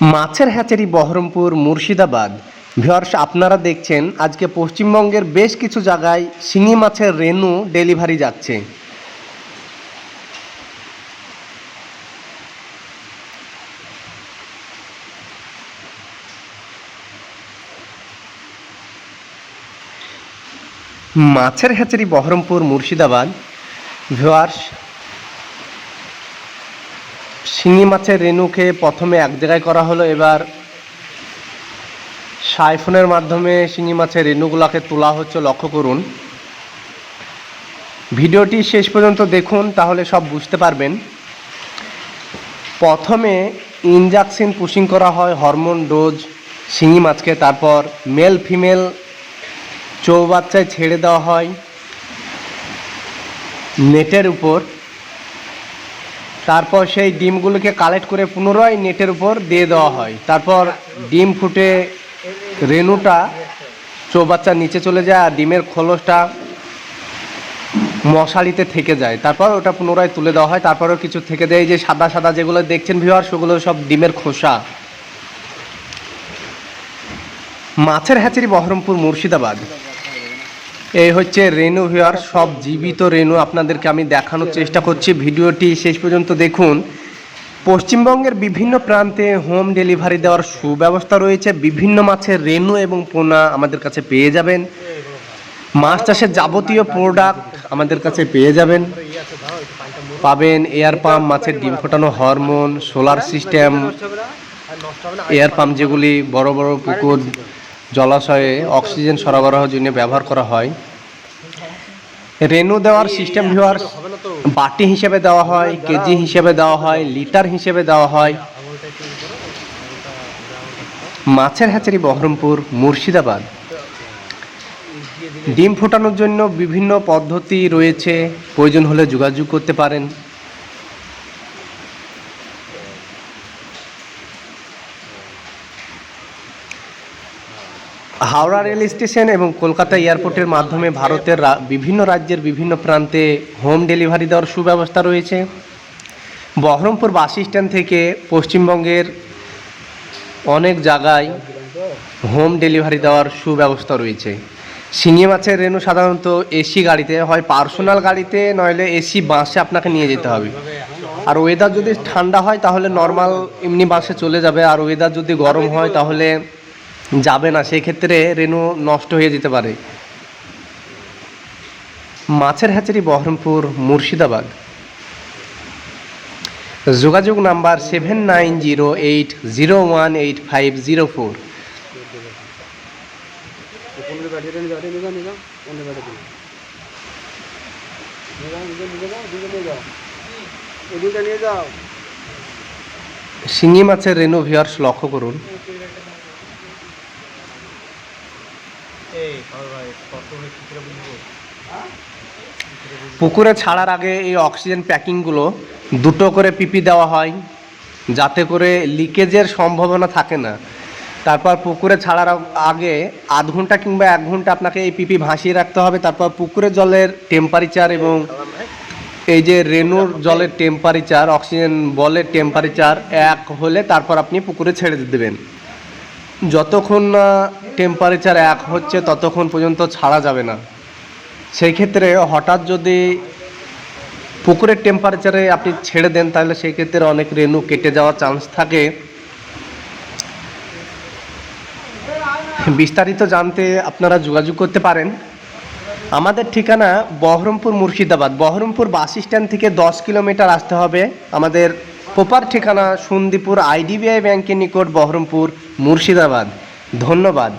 মাছের hatchery Baharampur Murshidabad. Viewers আপনারা দেখছেন আজকে পশ্চিমবঙ্গের বেশ কিছু জায়গায় শিঙি মাছের রেনু ডেলিভারি যাচ্ছে। মাছের হ্যাচারি বহরমপুর মুর্শিদাবাদ। ভিওয়ার্স শিঙি মাছের রেনুকে প্রথমে এক জায়গায় করা হলো, এবার সাইফোনের মাধ্যমে শিঙি মাছের রেনুগুলোকে তোলা হচ্ছে, লক্ষ্য করুন। ভিডিওটি শেষ পর্যন্ত দেখুন, তাহলে সব বুঝতে পারবেন। প্রথমে ইনজাকশন পুশিং করা হয়, হরমোন ডোজ শিঙি মাছকে, তারপর মেল ফিমেল চৌবাচ্চায় ছেড়ে দেওয়া হয়, নেটের উপর। তারপর সেই ডিমগুলোকে কালেক্ট করে পুনরায় নেটের উপর দিয়ে দেওয়া হয়। তারপর ডিম ফুটে রেনুটা চৌবাচ্চার নিচে চলে যায় আর ডিমের খোলসটা মশারিতে থেকে যায়। তারপর ওটা পুনরায় তুলে দেওয়া হয়। তারপরও কিছু থেকে দেয়। যে সাদা সাদা যেগুলো দেখছেন ভিওয়ার সেগুলো সব ডিমের খোসা। মাছের হ্যাচারি বহরমপুর মুর্শিদাবাদ। এই হচ্ছে রেনু ভিওয়ার সব জীবিত রেনু আপনাদেরকে আমি দেখানোর চেষ্টা করছি। ভিডিওটি শেষ পর্যন্ত দেখুন। পশ্চিমবঙ্গের বিভিন্ন প্রান্তে হোম ডেলিভারি দেওয়ার সুব্যবস্থা রয়েছে। বিভিন্ন মাছের রেনু এবং পোনা আমাদের কাছে পেয়ে যাবেন। মাছ চাষের যাবতীয় প্রোডাক্ট আমাদের কাছে পেয়ে যাবেন। পাবেন এয়ার পাম্প মাছের ডিম ফোটানো hormone solar system air pump যেগুলি বড় বড় পুকুর জলাশয়ে অক্সিজেন সরবরাহের জন্য ব্যবহার করা হয়। রেনু দেওয়ার সিস্টেম ভিওয়ার বাটি হিসেবে দেওয়া হয়, কেজি হিসেবে দেওয়া হয়, লিটার হিসেবে দেওয়া হয়। মাছের হ্যাচারি বহরমপুর, মুর্শিদাবাদ। ডিম ফোটানোর জন্য বিভিন্ন পদ্ধতি রয়েছে। প্রয়োজন হলে যোগাযোগ করতে পারেন। হাওড়া রেল স্টেশন এবং কলকাতা এয়ারপোর্টের মাধ্যমে ভারতের বিভিন্ন রাজ্যের বিভিন্ন প্রান্তে হোম ডেলিভারি দেওয়ার সুব্যবস্থা রয়েছে। বহরমপুর বাস স্ট্যান্ড থেকে পশ্চিমবঙ্গের অনেক জায়গায় হোম ডেলিভারি দেওয়ার সুব্যবস্থা রয়েছে। শিঙি মাছের রেনু সাধারণত এসি গাড়িতে হয়, পার্সোনাল গাড়িতে, নইলে এসি বাসে আপনাকে নিয়ে যেতে হবে। আর ওয়েদার যদি ঠান্ডা হয়, তাহলে নর্মাল এমনি বাসে চলে যাবে। আর ওয়েদার যদি গরম হয়, তাহলে যাবে না সেই ক্ষেত্রে রেনু নষ্ট হয়ে যেতে পারে। মাছের হ্যাচারি বহরমপুর, মুর্শিদাবাদ। যোগাযোগ number seven nine zero eight zero one eight five zero four শিঙি মাছের নিয়ে যাও নিয়ে যাও নিয়ে যাও পনেরো ব্যাটারি নিয়ে যাও নিয়ে নিয়ে যাও দুটো নিয়ে যাও এই দুটো নিয়ে যাও শিঙি মাছের রেনু ভিয়ার্স লক্ষ্য করুন পুকুরে ছাড়ার আগে এই অক্সিজেন প্যাকিংগুলো দুটো করে পিপি দেওয়া হয়, যাতে করে লিকেজের সম্ভাবনা থাকে না। তারপর পুকুরে ছাড়ার আগে আধ ঘণ্টা কিংবা এক ঘণ্টা আপনাকে এই পিপি ভাসিয়ে রাখতে হবে। তারপর পুকুরের জলের টেম্পারেচার এবং এই যে রেনুর জলের টেম্পারেচার অক্সিজেন বলের টেম্পারেচার এক হলে তারপর আপনি পুকুরে ছেড়ে দেবেন। যতক্ষণ না টেম্পারেচার এক হচ্ছে, ততক্ষণ পর্যন্ত ছাড়া যাবে না। সেই ক্ষেত্রে হঠাৎ যদি পুকুরের টেম্পারেচারে আপনি ছেড়ে দেন, তাহলে সেই ক্ষেত্রে অনেক রেনু কেটে যাওয়ার চান্স থাকে। বিস্তারিত জানতে আপনারা যোগাযোগ করতে পারেন। আমাদের ঠিকানা বহরমপুর মুর্শিদাবাদ। বহরমপুর বাস স্ট্যান্ড থেকে দশ কিলোমিটার আসতে হবে। আমাদের প্রপার ঠিকানা সন্দীপুর আইডিবিআই ব্যাংকের নিকট বহরমপুর মুর্শিদাবাদ। ধন্যবাদ।